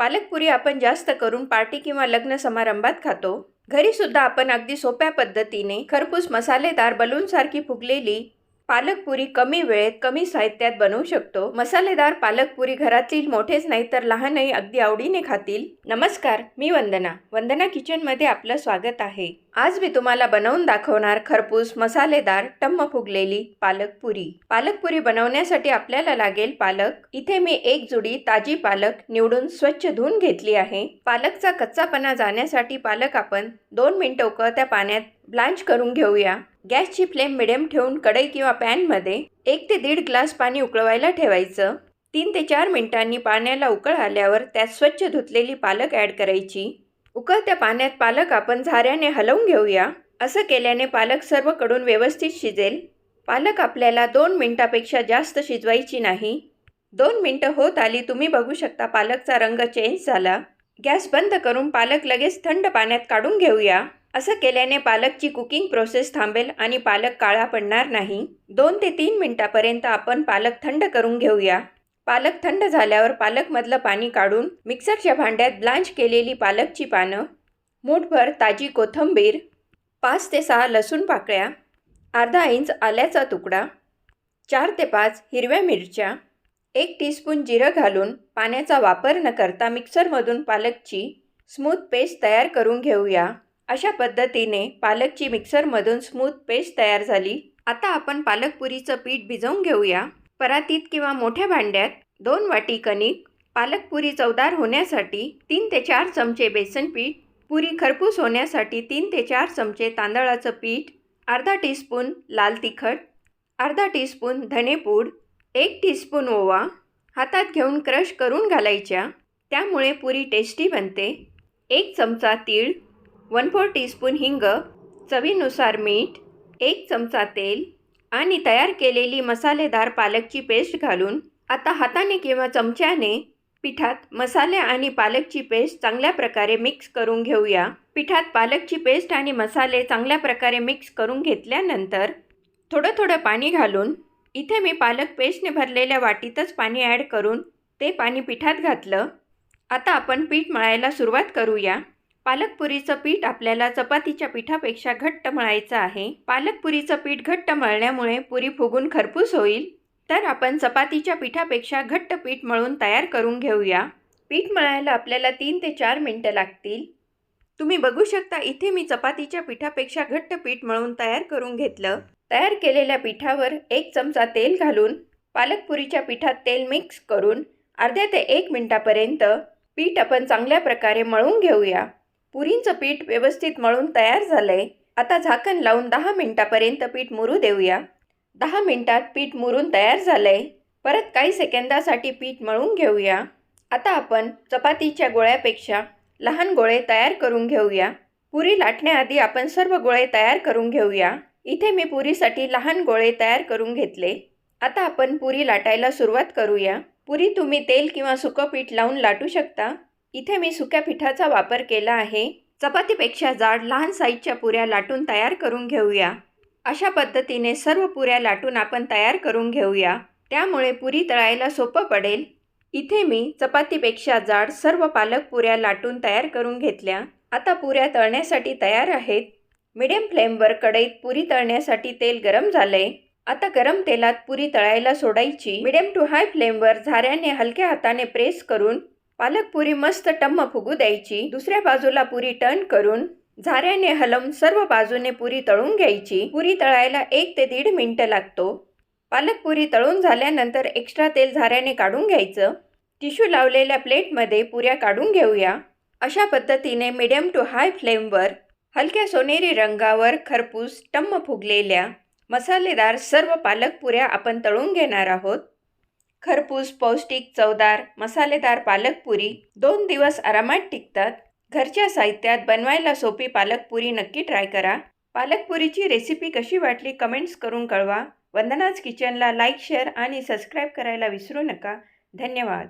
पालकपुरी आपण जास्त करून पार्टी किंवा लग्न समारंभात खातो. घरीसुद्धा आपण अगदी सोप्या पद्धतीने खरपूस मसालेदार बलूनसारखी फुगलेली पालकपुरी कमी वेळेत कमी साहित्यात बनवू शकतो. मसालेदार पालकपुरी घरातील मोठेच नाही तर लहानही अगदी आवडीने खातील. नमस्कार मी वंदना. वंदना किचनमध्ये आपलं स्वागत आहे. आज मी तुम्हाला बनवून दाखवणार खरपूस मसालेदार टम्म फुगलेली पालकपुरी पालकपुरी बनवण्यासाठी आपल्याला लागेल पालक. इथे मी एक जुडी ताजी पालक निवडून स्वच्छ धुवून घेतली आहे. पालकचा कच्चापणा जाण्यासाठी पालक आपण दोन मिनिटं उकळत्या पाण्यात ब्लांच करून घेऊया. गॅसची फ्लेम मिडियम ठेवून कढई किंवा पॅनमध्ये एक ते दीड ग्लास पाणी उकळवायला ठेवायचं. तीन ते चार मिनिटांनी पाण्याला उकळ आल्यावर त्यात स्वच्छ धुतलेली पालक ॲड करायची. उकळत्या पाण्यात पालक आपण झाऱ्याने हलवून घेऊया. असं केल्याने पालक सर्वकडून व्यवस्थित शिजेल. पालक आपल्याला दोन मिनटापेक्षा जास्त शिजवायची नाही. दोन मिनटं होत आली तुम्ही बघू शकता पालकचा रंग चेंज झाला. गॅस बंद करून पालक लगेच थंड पाण्यात काढून घेऊया. असं केल्याने पालकची कुकिंग प्रोसेस थांबेल आणि पालक काळा पडणार नाही. दोन ते तीन मिनिटापर्यंत आपण पालक थंड करून घेऊया. पालक थंड झाल्यावर पालकमधलं पाणी काढून मिक्सरच्या भांड्यात ब्लांच केलेली पालकची पानं मूठभर ताजी कोथिंबीर पाच ते सहा लसूण पाकळ्या अर्धा इंच आल्याचा तुकडा चार ते पाच हिरव्या मिरच्या एक टीस्पून जिरं घालून पाण्याचा वापर न करता मिक्सरमधून पालकची स्मूथ पेस्ट तयार करून घेऊया. अशा पद्धतीने पालकची मिक्सरमधून स्मूथ पेस्ट तयार झाली. आता आपण पालकपुरीचं पीठ भिजवून घेऊया. परातीत किंवा मोठ्या भांड्यात दोन वाटी कणिक पालकपुरी चवदार होण्यासाठी तीन ते चार चमचे बेसन पीठ पुरी खरपूस होण्यासाठी तीन ते चार चमचे तांदळाचं पीठ अर्धा टीस्पून लाल तिखट अर्धा टीस्पून धनेपूड एक टीस्पून ओवा हातात घेऊन क्रश करून घालायच्या. त्यामुळे पुरी टेस्टी बनते. एक चमचा तीळ वन फोर टीस्पून हिंग चवीनुसार मीठ एक चमचा तेल आणि तयार केलेली मसालेदार पालकची पेस्ट घालून आता हाताने किंवा चमच्याने पिठात मसाले आणि पालकची पेस्ट चांगल्या प्रकारे मिक्स करून घेऊया. पिठात पालकची पेस्ट आणि मसाले चांगल्या प्रकारे मिक्स करून घेतल्यानंतर थोडं थोडं पाणी घालून इथे मी पालक पेस्टने भरलेल्या वाटीतच पाणी ॲड करून ते पाणी पिठात घातलं. आता आपण पीठ मळायला सुरुवात करूया. पालकपुरीचं पीठ आपल्याला चपातीच्या पिठापेक्षा घट्ट मळायचं आहे. पालकपुरीचं पीठ घट्ट मळल्यामुळे पुरी फुगून खरपूस होईल. तर आपण चपातीच्या पिठापेक्षा घट्ट पीठ मळून तयार करून घेऊया. पीठ मळायला आपल्याला तीन ते चार मिनटं लागतील. तुम्ही बघू शकता इथे मी चपातीच्या पिठापेक्षा घट्ट पीठ मळून तयार करून घेतलं. तयार केलेल्या पिठावर एक चमचा तेल घालून पालकपुरीच्या पिठात तेल मिक्स करून अर्ध्या ते एक मिनटापर्यंत पीठ आपण चांगल्या प्रकारे मळून घेऊया. पुरींचं पीठ व्यवस्थित मळून तयार झालं आहे आता झाकण लावून दहा मिनटापर्यंत पीठ मुरू देऊया. दहा मिनटात पीठ मुरून तयार झालं आहे परत काही सेकंदासाठी पीठ मळून घेऊया. आता आपण चपातीच्या गोळ्यापेक्षा लहान गोळे तयार करून घेऊया. पुरी लाटण्याआधी आपण सर्व गोळे तयार करून घेऊया. इथे मी पुरीसाठी लहान गोळे तयार करून घेतले. आता आपण पुरी लाटायला सुरुवात करूया. पुरी तुम्ही तेल किंवा सुकं पीठ लावून लाटू शकता. इथे मी सुक्या पिठाचा वापर केला आहे. चपातीपेक्षा जाड लहान साईजच्या पुऱ्या लाटून तयार करून घेऊया. अशा पद्धतीने सर्व पुऱ्या लाटून आपण तयार करून घेऊया. त्यामुळे पुरी तळायला सोपं पडेल. इथे मी चपातीपेक्षा जाड सर्व पालक पुऱ्या लाटून तयार करून घेतल्या. आता पुऱ्या तळण्यासाठी तयार आहेत. मिडियम फ्लेमवर कढईत पुरी तळण्यासाठी तेल गरम झालंय. आता गरम तेलात पुरी तळायला सोडायची. मिडियम टू हाय फ्लेमवर झाऱ्याने हलक्या हाताने प्रेस करून पालक पुरी मस्त टम्म फुगू द्यायची. दुसऱ्या बाजूला पुरी टर्न करून झाऱ्याने हलवून सर्व बाजूने पुरी तळून घ्यायची. पुरी तळायला एक ते दीड मिनटं लागतो. पालक पुरी तळून झाल्यानंतर एक्स्ट्रा तेल झाऱ्याने काढून घ्यायचं. टिश्यू लावलेल्या प्लेटमध्ये पुऱ्या काढून घेऊया. अशा पद्धतीने मिडियम टू हाय फ्लेमवर हलक्या सोनेरी रंगावर खरपूस टम्म फुगलेल्या मसालेदार सर्व पालक पुऱ्या आपण तळून घेणार आहोत. खरपूस पौष्टिक चवदार मसालेदार पालकपुरी दोन दिवस आरामात टिकतात. घरच्या साहित्यात बनवायला सोपी पालकपुरी नक्की ट्राय करा. पालकपुरीची रेसिपी कशी वाटली कमेंट्स करून कळवा. वंदनाज किचनला लाईक शेअर आणि सबस्क्राईब करायला विसरू नका. धन्यवाद.